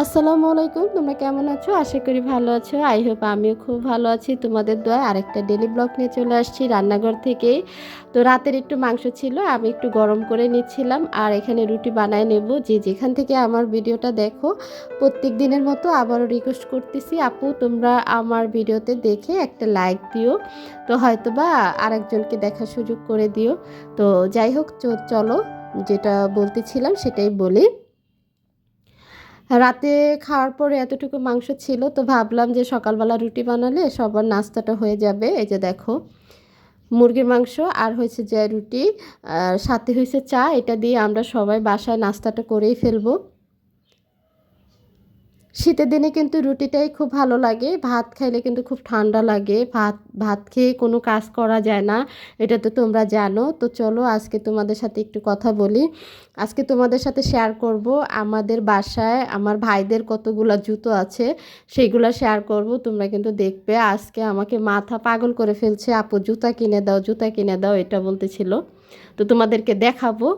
আসসালামু আলাইকুম, তোমরা কেমন আছো? আশা করি ভালো আছো। আই হোপ আমিও খুব ভালো আছি। তোমাদের দোয়া আরেকটা ডেলি ব্লগ নিয়ে চলে আসছি রান্নাঘর থেকে। তো রাতের একটু মাংস ছিল, আমি একটু গরম করে নিচ্ছিলাম। আর এখানে রুটি বানায় নেব। যে যেখান থেকে আমার ভিডিওটা দেখো, প্রত্যেক দিনের মতো আবারও রিকোয়েস্ট করতেছি। আপু, তোমরা আমার ভিডিওতে দেখে একটা লাইক দিও। তো হয়তো বা আরেকজনকে দেখার সুযোগ করে দিও। তো যাই হোক চলো, যেটা বলতেছিলাম সেটাই বলি। রাতে খাওয়ার পরে এতটুকু মাংস ছিল, তো ভাবলাম যে সকালবেলা রুটি বানালে সবার নাস্তাটা হয়ে যাবে। এই যে দেখো, মুরগির মাংস আর হয়েছে যে রুটি, আর সাথে হয়েছে চা, এটা দিয়ে আমরা সবাই বাসায় নাস্তাটা করেই ফেলব। শীতের দিনে কিন্তু রুটিটাই খুব ভালো লাগে। ভাত খাইলে কিন্তু খুব ঠান্ডা লাগে। ভাত ভাত খেয়ে কোনো কাজ করা যায় না, এটা তো তোমরা জানো। তো চলো আজকে তোমাদের সাথে একটু কথা বলি। আজকে তোমাদের সাথে শেয়ার করব আমাদের বাসায় আমার ভাইদের কতগুলো জুতো আছে সেইগুলো শেয়ার করব। তোমরা কিন্তু দেখবে আজকে আমাকে মাথা পাগল করে ফেলছে, আপু, জুতা কিনে দাও, জুতা কিনে দাও। এটা বলতেছিল। তো তোমাদেরকে দেখাবো।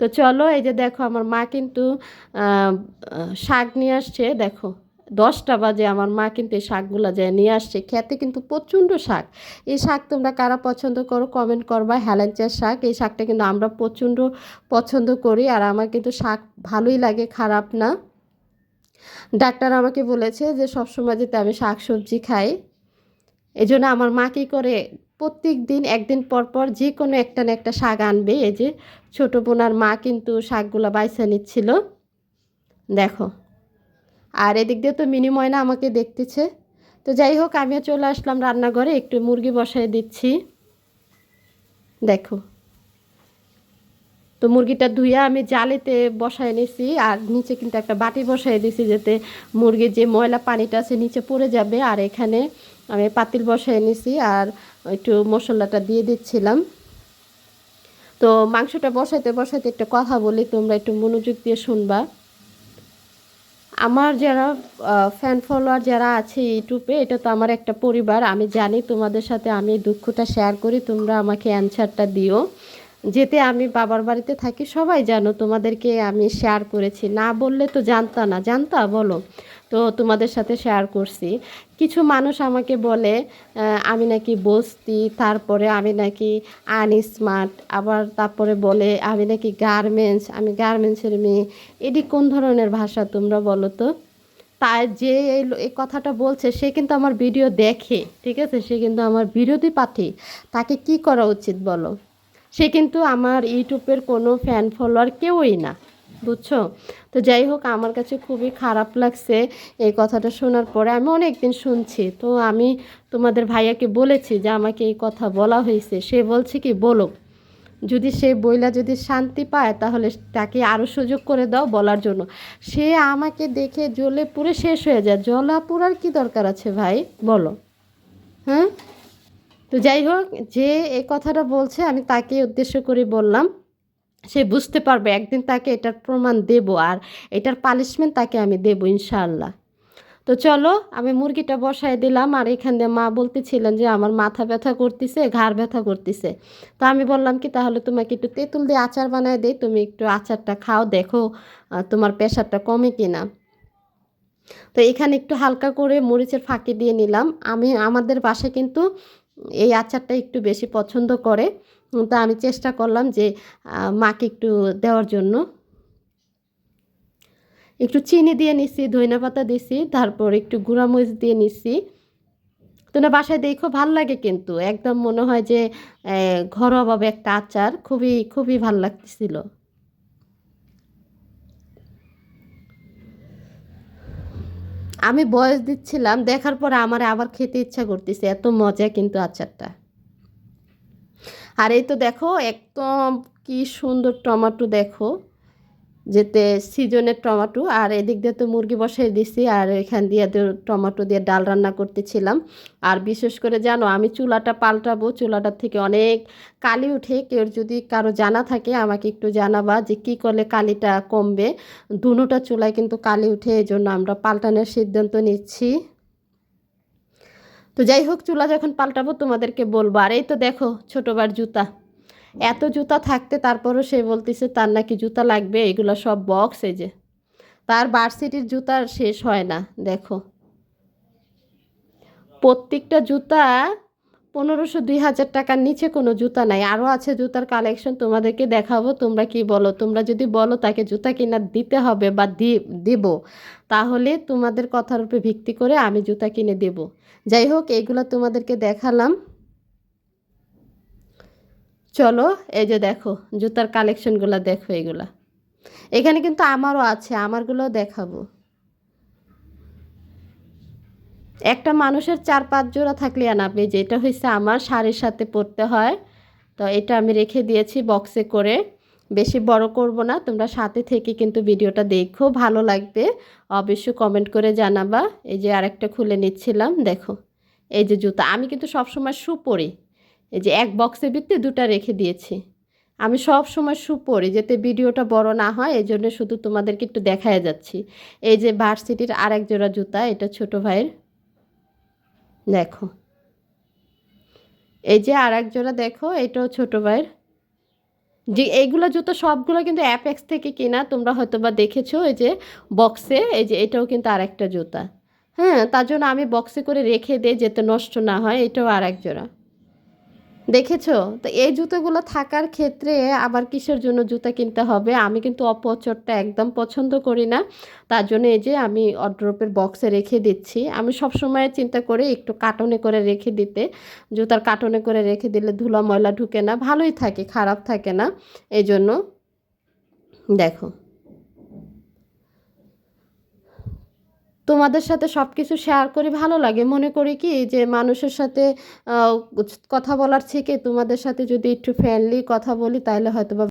তো চলো এই যে দেখো আমার মা কিন্তু শাক নিয়ে আসছে, দেখো, দশটা বাজে আমার মা কিন্তু এই শাকগুলো যায় নিয়ে আসছে, খেতে কিন্তু প্রচণ্ড শাক। এই শাক তোমরা কারা পছন্দ করো কমেন্ট করবা, হেলেঞ্চার শাক, এই শাকটা কিন্তু আমরা প্রচণ্ড পছন্দ করি আর আমার কিন্তু শাক ভালোই লাগে, খারাপ না। ডাক্তার আমাকে বলেছে যে সবসময় যাতে আমি শাক সবজি খাই। এই জন্য আমার মা কী করে প্রত্যেক দিন একদিন পর পর যে কোনো একটা না একটা শাক আনবে। এই যে ছোটো বোনার মা কিন্তু শাকগুলো বাইসা নিচ্ছিল। দেখো। আর এদিক দিয়ে তো মিনি ময়না আমাকে দেখতেছে। তো যাই হোক, আমিও চলে আসলাম রান্নাঘরে, একটু মুরগি বসাই দিচ্ছি। দেখো। তো মুরগিটা ধুয়ে আমি জালেতে বসায় নিছি আর নিচে কিন্তু একটা বাটি বসাই দিছি যাতে মুরগির যে ময়লা পানিটা আছে নিচে পড়ে যাবে। আর এখানে আমি পাতিল বসায় নিছি আর একটু মশলাটা দিয়ে দিচ্ছিলাম। তো মাংসটা বসাইতে বসাইতে একটা কথা বলি, তোমরা একটু মনোযোগ দিয়ে শুনবা। আমার যারা ফ্যান ফলোয়ার যারা আছে ইউটিউবে, এটা তো আমার একটা পরিবার, আমি জানি তোমাদের সাথে আমি দুঃখটা শেয়ার করি, তোমরা আমাকে অ্যান্সারটা দিও। যেতে আমি বাবার বাড়িতে থাকি, সবাই জানো তোমাদেরকে আমি শেয়ার করেছি। না বললে তো জানতা না। জানতা? বলো। তো তোমাদের সাথে শেয়ার করছি। কিছু মানুষ আমাকে বলে আমি নাকি বস্তি, তারপরে আমি নাকি আনস্মার্ট আবার তারপরে বলে, আমি নাকি গার্মেন্টস আমি গার্মেন্টসের মেয়ে। এটি কোন ধরনের ভাষা তোমরা বলো তো? তাই যে এই কথাটা বলছে, সে কিন্তু আমার ভিডিও দেখে, ঠিক আছে? সে কিন্তু আমার বিরোধী পাঠি। তাকে কি করা উচিত বলো? সে কিন্তু আমার ইউটিউবের কোনো ফ্যান ফলোয়ার কেউই না। বুঝছ? তো যাই হোক, আমার কাছে খুবই খারাপ লাগছে এই কথাটা শোনার পরে। আমি অনেক দিন শুনছি, তো আমি তোমাদের ভাইয়াকে বলেছি যে আমাকে এই কথা বলা হয়েছে। সে বলছে কি, বলো, যদি সে বইলা যদি শান্তি পায়, তাহলে তাকে আরও সুযোগ করে দাও বলার জন্য। সে আমাকে দেখে জ্বলে পুরে শেষ হয়ে যায়। জ্বলা পুরার কি দরকার আছে ভাই? বলো। হ্যাঁ? তো যাই হোক, যে এই কথাটা বলছে, আমি তাকে উদ্দেশ্য করে বললাম। সে বুঝতে পারবে, একদিন তাকে এটার প্রমাণ দেব আর এটার পানিশমেন্ট তাকে আমি দেব ইনশাল্লাহ তো চলো, আমি মুরগিটা বসাই দিলাম আর এখান দিয়ে মা বলতেছিলেন যে আমার মাথা ব্যথা করতেছে, ঘাড় ব্যথা করতেছে। তো আমি বললাম কি, তাহলে তোমাকে একটু তেঁতুল দিয়ে আচার বানায় দেই, তুমি একটু আচারটা খাও, দেখো তোমার প্রেশারটা কমে কিনা। তো এখানে একটু হালকা করে মরিচের ফাঁকি দিয়ে নিলাম। আমি, আমাদের বাসায় কিন্তু এই আচারটা একটু বেশি পছন্দ করে। তো আমি চেষ্টা করলাম যে মাকে একটু দেওয়ার জন্য। একটু চিনি দিয়ে নিছি, ধইনা পাতা দিছি, তারপর একটু গুঁড়া মরিচ দিয়ে নিছি। তোমরা বাসায় দেখো, ভালো লাগে কিন্তু। একদম মনে হয় যে ঘরোয়াভাবে একটা আচার, খুবই খুবই ভালো লাগতেছিল। আমি বয়স দিচ্ছিলাম, দেখার পর আমার আবার খেতে ইচ্ছা করতেছে, এত মজা কিন্তু আচারটা। আর এই তো দেখো, একদম কি সুন্দর টমাটো দেখো, যেতে সিজনের টমেটো। আর এদিক দিয়ে তো মুরগি বসাই দিছি, আর এখান দিয়ে তো টমেটো দিয়ে ডাল রান্না করতেছিলাম। আর বিশেষ করে জানো, আমি চুলাটা পাল্টাবো, চুলাটার থেকে অনেক কালি উঠে, কেউ যদি কারও জানা থাকে, আমাকে একটু জানাবা যে কী করলে কালিটা কমবে। দুনোটা চুলায় কিন্তু কালি উঠে, এই জন্য আমরা পাল্টানোর সিদ্ধান্ত নিচ্ছি। তো যাই হোক, চুলা যখন পাল্টাবো তোমাদেরকে বলব। আর এই তো দেখো, ছোটোবার জুতা। এত জুতা থাকতে তারপরও সে বলতেছে, তার নাকি জুতা লাগবে? এগুলো সব বক্স এই যে। তার বার্সিটির জুতার শেষ হয় না, দেখো। প্রত্যেকটা জুতা পনেরোশো দুই হাজার টাকার নিচে কোনো জুতা নাই। আরও আছে জুতার কালেকশন তোমাদেরকে দেখাবো, তোমরা কি বলো? তোমরা যদি বলো তাকে জুতা কিনা দিতে হবে বা দেব, তাহলে তোমাদের কথার উপরে ভিত্তি করে আমি জুতা কিনে দেব। যাই হোক এইগুলো তোমাদেরকে দেখালাম। চলো, এই যে দেখো, জুতার কালেকশনগুলো দেখো এগুলা। এখানে কিন্তু আমারও আছে আমারগুলো দেখাবো। একটা মানুষের চার পাঁচ জোড়া থাকলে আনাবে যেটা হয়েছে আমার শাড়ির সাথে পরতে হয়, তো এটা আমি রেখে দিয়েছি বক্সে করে। বেশি বড় করব না, তোমরা সাথে থেকে কিন্তু ভিডিওটা দেখো, ভালো লাগবে। অবশ্যই কমেন্ট করে জানাবা। এই যে আরেকটা খুলে নিচ্ছিলাম, দেখো। এই যে জুতা, আমি কিন্তু সবসময় শু পরি। এই যে এক বক্সের ভিত্তি দুটা রেখে দিয়েছি। আমি সব সময় শু পরি, যাতে ভিডিওটা বড় না হয়, এই জন্য শুধু তোমাদেরকে একটু দেখায় যাচ্ছি। এই যে ভার্সিটির আরেক জোড়া জুতা, এটা ছোট ভাইয়ের। দেখো। এই যে আর এক জোড়া দেখো, এটাও ছোটো ভাইয়ের। যে এইগুলো জুতো সবগুলো কিন্তু অ্যাপেক্স থেকে কেনা, তোমরা হয়তো বা দেখেছ এই যে বক্সে এই যে এটাও কিন্তু আর একটা জুতা। হ্যাঁ তার জন্য আমি বক্সে করে রেখে দিই, যাতে নষ্ট না হয়, এটাও আর এক জোড়া। দেখেছ? তো এই জুতোগুলো থাকার ক্ষেত্রে আবার কিসের জন্য জুতা কিনতে হবে? আমি কিন্তু অপচরটা একদম পছন্দ করি না। তার জন্য এই যে আমি অড্রপের বক্সে রেখে দিচ্ছি। আমি সব সময় চিন্তা করি একটু কার্টনে করে রেখে দিতে। জুতার কার্টনে করে রেখে দিলে ধুলা ময়লা ঢুকে না। ভালোই থাকে, খারাপ থাকে না। এই জন্য দেখো। তোমাদের সাথে সব কিছু শেয়ার করে, ভালো লাগে। মনে করি কি, যে মানুষের সাথে কথা বলার থেকে তোমাদের সাথে যদি একটু ফ্রেন্ডলি কথা বলি, তাহলে হয়তো বা